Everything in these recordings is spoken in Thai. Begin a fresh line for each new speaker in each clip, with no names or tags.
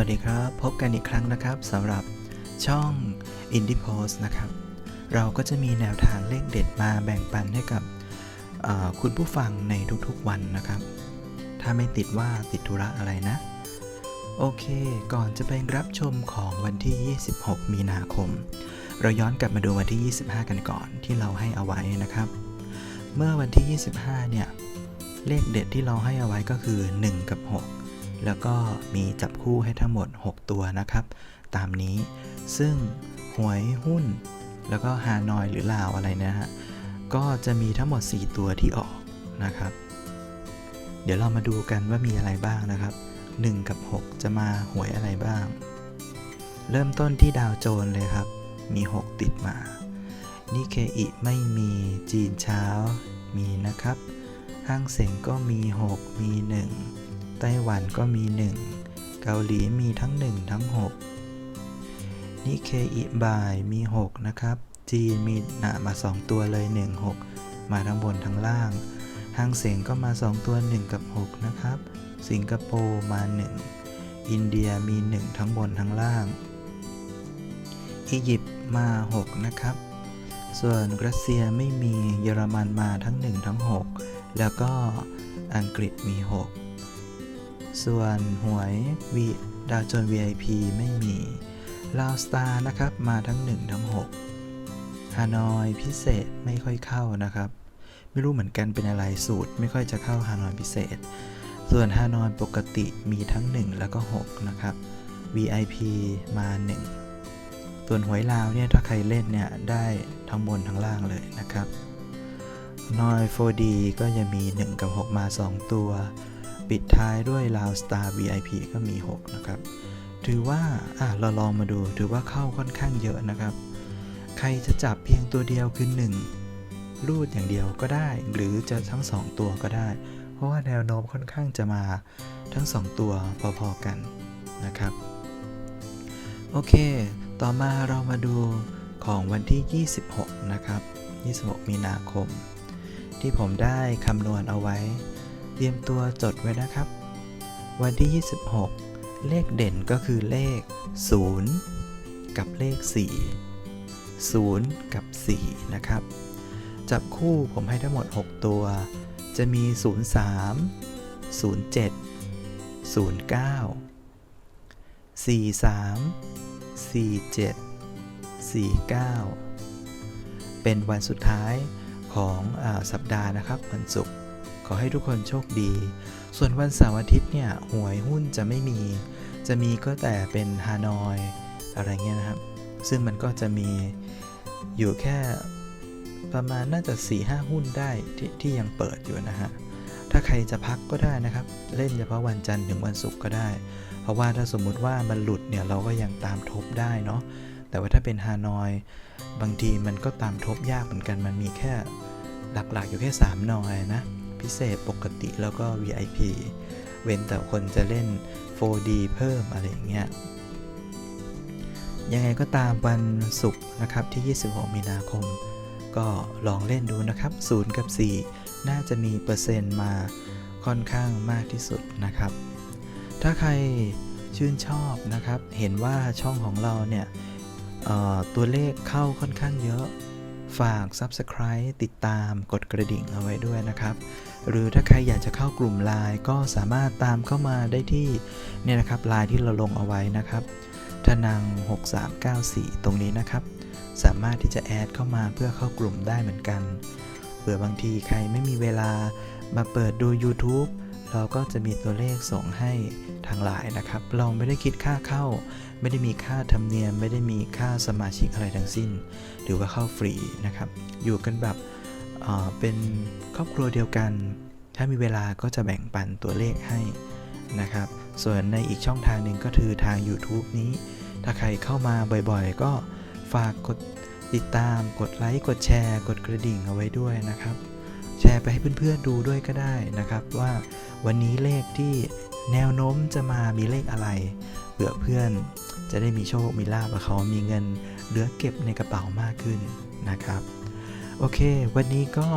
วัสดีครับ พบกันอีกครั้งนะครับสำหรับช่อง Indie Post นะครับ เราก็จะมีแนวทางเลขเด็ดมาแบ่งปันให้กับคุณผู้ฟังในทุกๆวันนะครับ ถ้าไม่ติดว่าติดธุระอะไรนะ โอเค ก่อนจะไปรับชมของวันที่ 26 มีนาคม เราย้อนกลับมาดูวันที่ 25 กันก่อนที่เราให้เอาไว้นะครับ เมื่อวันที่ 25 เนี่ย เลขเด็ดที่เราให้เอาไว้ก็คือ 1 กับ 6 แล้วก็มีจับคู่ให้ทั้งหมด 6 ตัวนะครับ ตามนี้ซึ่งหวยหุ้น แล้วก็ฮานอยหรือลาวอะไรนะฮะก็จะมีทั้งหมด 4 ตัวที่ออกนะครับ เดี๋ยวเรามาดูกันว่ามีอะไรบ้างนะครับ 1 กับ 6 จะมาหวยอะไรบ้าง เริ่มต้นที่ดาวโจนเลยครับ มี 6 ติดมานิเคอิไม่มีจีนเช้ามีนะครับห้างเส็งก็มี 6 มี 1 ไต้หวันก็มี 1 เกาหลีมีทั้ง 1 ทั้ง 6 นิเคอิบายมี 6 นะครับ จีนมีหนามา 2 ตัวเลย 1 6 มาทั้งบนทั้งล่างห้างเสียงก็มา 2 ตัว 1 กับ 6 นะครับ สิงคโปร์มา 1 อินเดียมี 1 ทั้งบนทั้งล่าง อียิปต์มา 6 นะครับ ส่วนรัสเซียไม่มีเยอรมันมาทั้ง 1 ทั้ง 6 แล้วก็อังกฤษมี 6 ส่วนหวยวีดาวโจน VIP ไม่มีลาวสตาร์นะครับ มาทั้ง 1 ทั้ง 6ฮานอยพิเศษไม่ค่อยเข้านะครับ ไม่รู้เหมือนกันเป็นอะไรสูตร ไม่ค่อยจะเข้าฮานอยพิเศษ ส่วนฮานอยปกติมีทั้ง 1 แล้วก็ 6 นะครับ VIP มา 1 ส่วนหวยลาวเนี่ยถ้าใครเล่นเนี่ย ได้ทั้งบนทั้งล่างเลยนะครับนอย 4D ก็ยังมี 1 กับ 6 มา 2 ตัว ปิดท้ายด้วยลาว Star VIP ก็มี 6 นะครับ ถือว่าอะเราลองมาดูถือว่าเข้าค่อนข้างเยอะนะครับ ใครจะจับเพียงตัวเดียวคือ1รูดอย่างเดียวก็ได้ หรือจะทั้ง 2 ตัวก็ได้ เพราะว่าแนวโน้มค่อนข้างจะมาทั้ง 2 ตัวพอๆกันนะครับ โอเค ต่อมาเรามาดูของวันที่ 26 นะครับ 26 มีนาคม ที่ผมได้คำนวณเอาไว้ เตรียมตัวจดไว้นะครับ วันที่ 26 เลขเด่นก็คือเลข 0 กับเลข 4 0 กับ 4 นะครับ จับคู่ผมให้ทั้งหมด 6 ตัว จะมี 03 07 09 43 47 49 เป็นวันสุดท้ายของอสัปดาห์นะครับวันศุกร์ ขอให้ทุกคนโชคดี ส่วนวันเสาร์อาทิตย์เนี่ยหวยหุ้นจะไม่มี จะมีก็แต่เป็นฮานอยอะไรเงี้ยนะครับ ซึ่งมันก็จะมีอยู่แค่ประมาณน่าจะ4-5หุ้นได้ทที่ยังเปิดอยู่นะฮะ ถ้าใครจะพักก็ได้นะครับ เล่นเฉพาะวันจันทร์ถึงวันศุกร์ก็ได้ เพราะว่าถ้าสมมุติว่ามันหลุดเนี่ยเราก็ยังตามทบได้เนาะ แต่ว่าถ้าเป็นฮานอย บางทีมันก็ตามทบยากเหมือนกัน มันมีแค่หลักๆอยู่แค่3นอยนะ พิเศษปกติแล้วก็ VIP เว้นแต่คนจะเล่น 4D เพิ่มอะไรอย่างเงี้ย ยังไงก็ตามวันศุกร์นะครับที่ 26 มีนาคม ก็ลองเล่นดูนะครับ 0 กับ 4 น่าจะมีเปอร์เซ็นต์มาค่อนข้างมากที่สุดนะครับ ถ้าใครชื่นชอบนะครับ เห็นว่าช่องของเราเนี่ยตัวเลขเข้าค่อนข้างเยอะ ฝาก Subscribe ติดตามกดกระดิ่งเอาไว้ด้วยนะครับ หรือถ้าใครอยากจะเข้ากลุ่ม Line ก็สามารถตามเข้ามาได้ที่เนี่ยนะครับ Line ที่เราลงเอาไว้นะครับทนัง 6394 ตรงนี้นะครับ สามารถที่จะแอดเข้ามาเพื่อเข้ากลุ่มได้เหมือนกันเผื่อบางทีใครไม่มีเวลามาเปิดดู YouTube เราก็จะมีตัวเลขส่งให้ทางไลน์นะครับ เราไม่ได้คิดค่าเข้า ไม่ได้มีค่าธรรมเนียม ไม่ได้มีค่าสมาชิกอะไรทั้งสิ้น หรือว่าเข้าฟรีนะครับ อยู่กันแบบเเป็นครอบครัวเดียวกัน ถ้ามีเวลาก็จะแบ่งปันตัวเลขให้นะครับ ส่วนในอีกช่องทางหนึ่งก็คือทาง YouTube นี้ ถ้าใครเข้ามาบ่อยๆ ก็ฝากกดติดตาม กดไลค์ กดแชร์ กดกระดิ่งเอาไว้ด้วยนะครับ แชร์ไปให้เพื่อนๆดูด้วยก็ได้นะครับว่า วันนี้เลขที่แนวโน้มจะมามีเลขอะไรเผื่อเพื่อนจะได้มีโชค มีลาบกับเขามีเงินเหลือเก็บในกระเป๋ามากขึ้นนะครับ โอเค วันนี้ก็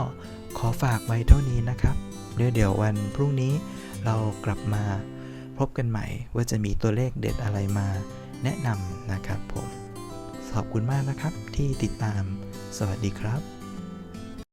ขอฝากไว้เท่านี้นะครับ เดี๋ยวเดี๋ยววันพรุ่งนี้เรากลับมาพบกันใหม่ว่าจะมีตัวเลขเด็ดอะไรมาแนะนำนะครับผม ขอบคุณมากนะครับที่ติดตาม สวัสดีครับ